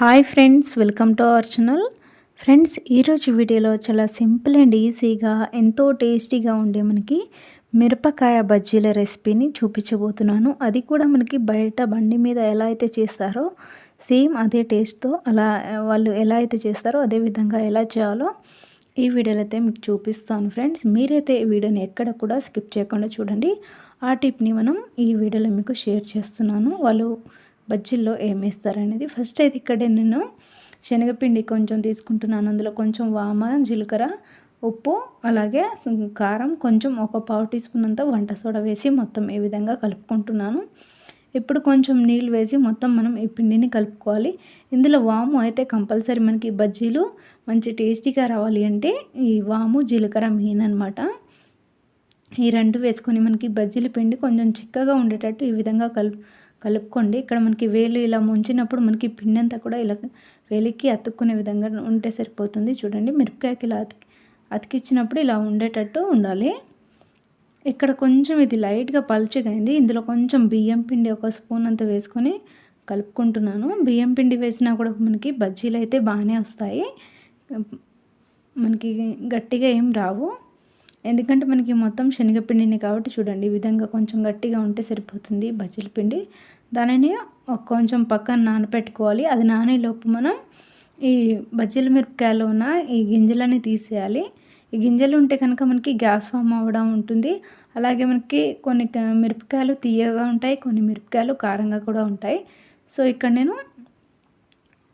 Hi friends welcome to our channel. Friends ఈరోజు వీడియోలో చాలా సింపుల్ అండ్ ఈజీగా ఎంతో టేస్టీగా ఉండే మనకి మిరపకాయ బజ్జీల రెసిపీని చూపించబోతున్నాను. అది కూడా మనకి బయట బండి మీద ఎలా అయితే చేస్తారో సేమ్ అదే టేస్ట్తో అలా వాళ్ళు ఎలా అయితే చేస్తారో అదే విధంగా ఎలా చేయాలో ఈ వీడియోలో అయితే మీకు చూపిస్తాను ఫ్రెండ్స్. మీరైతే ఈ వీడియోని ఎక్కడ కూడా స్కిప్ చేయకుండా చూడండి. ఆ టిప్ని మనం ఈ వీడియోలో మీకు షేర్ చేస్తున్నాను. వాళ్ళు బజ్జీల్లో ఏమేస్తారనేది ఫస్ట్ అయితే ఇక్కడే నేను శనగపిండి కొంచెం తీసుకుంటున్నాను. అందులో కొంచెం వామ జీలకర్ర ఉప్పు అలాగే కారం కొంచెం ఒక పావు టీ స్పూన్ అంతా వంట సోడా వేసి మొత్తం ఈ విధంగా కలుపుకుంటున్నాను. ఇప్పుడు కొంచెం నీళ్ళు వేసి మొత్తం మనం ఈ పిండిని కలుపుకోవాలి. ఇందులో వాము అయితే కంపల్సరీ మనకి బజ్జీలు మంచి టేస్టీగా రావాలి అంటే ఈ వాము జీలకర్ర మెయిన్ అనమాట ఈ రెండు వేసుకొని మనకి బజ్జీల పిండి కొంచెం చిక్కగా ఉండేటట్టు ఈ విధంగా కలుపు కలుపుకోండి. ఇక్కడ మనకి వేలు ఇలా ముంచినప్పుడు మనకి పిండి అంతా కూడా ఇలా వేలికి అతుక్కునే విధంగా ఉంటే సరిపోతుంది. చూడండి మిరపకాయకి ఇలా అతికి అతికిచ్చినప్పుడు ఇలా ఉండేటట్టు ఉండాలి. ఇక్కడ కొంచెం ఇది లైట్గా పలుచగా ఇందులో కొంచెం బియ్యం పిండి ఒక స్పూన్ అంత వేసుకొని కలుపుకుంటున్నాను. బియ్యం పిండి వేసినా కూడా మనకి బజ్జీలు అయితే బాగానే వస్తాయి. మనకి గట్టిగా ఏం రావు. ఎందుకంటే మనకి మొత్తం శనగపిండిని కాబట్టి చూడండి ఈ విధంగా కొంచెం గట్టిగా ఉంటే సరిపోతుంది బజ్జీల పిండి. దానిని కొంచెం పక్కన నానపెట్టుకోవాలి. అది నానేలోపు మనం ఈ బజ్జీల మిరపకాయలో ఉన్న ఈ గింజలని తీసేయాలి. ఈ గింజలు ఉంటే కనుక మనకి గ్యాస్ ఫామ్ అవ్వడం ఉంటుంది. అలాగే మనకి కొన్ని మిరపకాయలు తీయగా ఉంటాయి కొన్ని మిరపకాయలు కారంగా కూడా ఉంటాయి. సో ఇక్కడ నేను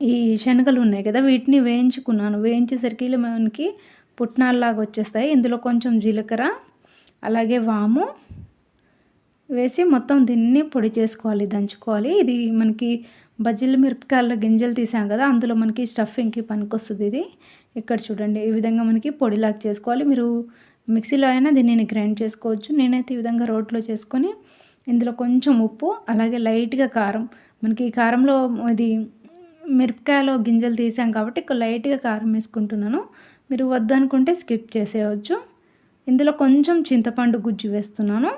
ఈ శనగలు ఉన్నాయి కదా వీటిని వేయించుకున్నాను. వేయించేసరికి మనకి పుట్నాల్లాగా వచ్చేస్తాయి. ఇందులో కొంచెం జీలకర్ర అలాగే వాము వేసి మొత్తం దీన్ని పొడి చేసుకోవాలి దంచుకోవాలి. ఇది మనకి బజ్జీల మిరపకాయల గింజలు తీసాం కదా అందులో మనకి స్టఫింగ్కి పనికొస్తుంది ఇది. ఇక్కడ చూడండి ఈ విధంగా మనకి పొడిలాగా చేసుకోవాలి. మీరు మిక్సీలో అయినా దీనిని గ్రైండ్ చేసుకోవచ్చు. నేనైతే ఈ విధంగా రోట్లో చేసుకొని ఇందులో కొంచెం ఉప్పు అలాగే లైట్గా కారం. మనకి కారంలో ఇది మిరపకాయలో గింజలు తీసాం కాబట్టి లైట్గా కారం వేసుకుంటున్నాను. మీరు వద్దనుకుంటే స్కిప్ చేసేయవచ్చు ఇందులో కొంచెం చింతపండు గుజ్జు వేస్తున్నాను.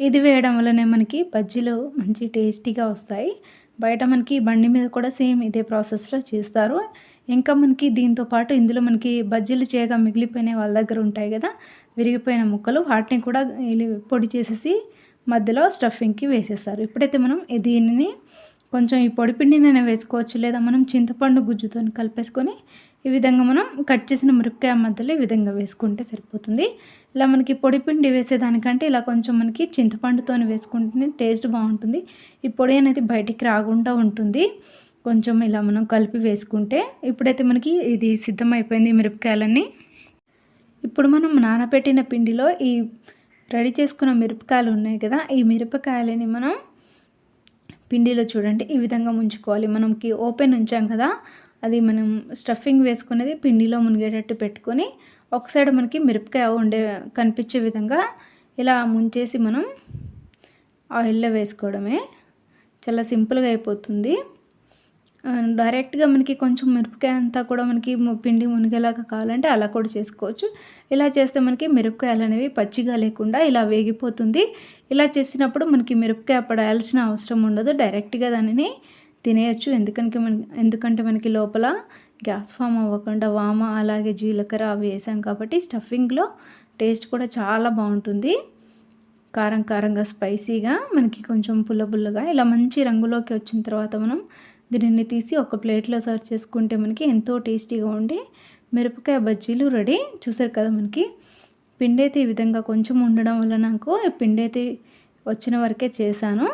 ఇది వేయడం వల్లనే మనకి బజ్జీలు మంచి టేస్టీగా వస్తాయి. బయట మనకి బండి మీద కూడా సేమ్ ఇదే ప్రాసెస్లో చేస్తారు. ఇంకా మనకి దీంతో పాటు ఇందులో మనకి బజ్జీలు చేయగా మిగిలిపోయిన వాళ్ళ దగ్గర ఉంటాయి కదా విరిగిపోయిన ముక్కలు వాటిని కూడా పొడి చేసేసి మధ్యలో స్టఫింగ్కి వేసేస్తారు. ఇప్పుడైతే మనం దీనిని కొంచెం ఈ పొడిపిండినైనా వేసుకోవచ్చు లేదా మనం చింతపండు గుజ్జుతో కలిపేసుకొని ఈ విధంగా మనం కట్ చేసిన మిరపకాయ మధ్యలో ఈ విధంగా వేసుకుంటే సరిపోతుంది. ఇలా మనకి పొడి పిండి వేసేదానికంటే ఇలా కొంచెం మనకి చింతపండుతో వేసుకుంటే టేస్ట్ బాగుంటుంది. ఈ పొడి అనేది బయటికి రాకుండా ఉంటుంది. కొంచెం ఇలా మనం కలిపి వేసుకుంటే ఇప్పుడైతే మనకి ఇది సిద్ధమైపోయింది మిరపకాయలన్నీ. ఇప్పుడు మనం నానబెట్టిన పిండిలో ఈ రెడీ చేసుకున్న మిరపకాయలు ఉన్నాయి కదా ఈ మిరపకాయలని మనం పిండిలో చూడండి ఈ విధంగా ముంచుకోవాలి. మనకి ఓపెన్ ఉంచాం కదా అది మనం స్టఫింగ్ వేసుకునేది పిండిలో మునిగేటట్టు పెట్టుకొని ఒక సైడ్ మనకి మిరపకాయ ఉండే కనిపించే విధంగా ఇలా ముంచేసి మనం ఆయిల్లో వేసుకోవడమే. చాలా సింపుల్గా అయిపోతుంది. డైరెక్ట్గా మనకి కొంచెం మిరపకాయ అంతా కూడా మనకి పిండి మునిగేలాగా కావాలంటే అలా కూడా చేసుకోవచ్చు. ఇలా చేస్తే మనకి మిరపకాయలు అనేవి పచ్చిగా లేకుండా ఇలా వేగిపోతుంది. ఇలా చేసినప్పుడు మనకి మిరపకాయ పడాల్సిన అవసరం ఉండదు. డైరెక్ట్గా దానిని తినేయచ్చు. ఎందుకంటే మన ఎందుకంటే మనకి లోపల గ్యాస్ ఫామ్ అవ్వకుండా వామ అలాగే జీలకర్ర అవి వేసాం కాబట్టి స్టఫింగ్లో టేస్ట్ కూడా చాలా బాగుంటుంది. కారం కారంగా స్పైసీగా మనకి కొంచెం పుల్ల పుల్లగా ఇలా మంచి రంగులోకి వచ్చిన తర్వాత మనం దీనిని తీసి ఒక ప్లేట్లో సర్వ్ చేసుకుంటే మనకి ఎంతో టేస్టీగా ఉండి మిరపకాయ బజ్జీలు రెడీ. చూసారు కదా మనకి? పిండి అయితే ఈ విధంగా కొంచెం ఉండడం వల్ల నాకు పిండి అయితే వచ్చిన వరకే చేశాను.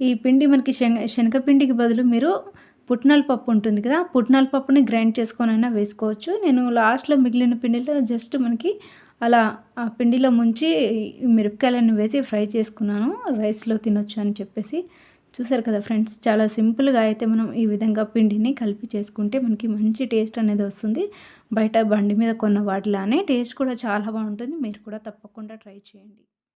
ఈ పిండి మనకి శనగ శనగపిండికి బదులు మీరు పుట్నాల పప్పు ఉంటుంది కదా పుట్నాల పప్పుని గ్రైండ్ చేసుకొనైనా వేసుకోవచ్చు. నేను లాస్ట్లో మిగిలిన పిండిలో జస్ట్ మనకి అలా ఆ పిండిలో ముంచి మిరపకాయలను వేసి ఫ్రై చేసుకున్నాను. రైస్లో తినొచ్చు అని చెప్పేసి. చూసారు కదా ఫ్రెండ్స్ చాలా సింపుల్గా అయితే మనం ఈ విధంగా పిండిని కలిపి చేసుకుంటే మనకి మంచి టేస్ట్ అనేది వస్తుంది. బయట బండి మీద కొన్న వాటిలానే టేస్ట్ కూడా చాలా బాగుంటుంది. మీరు కూడా తప్పకుండా ట్రై చేయండి.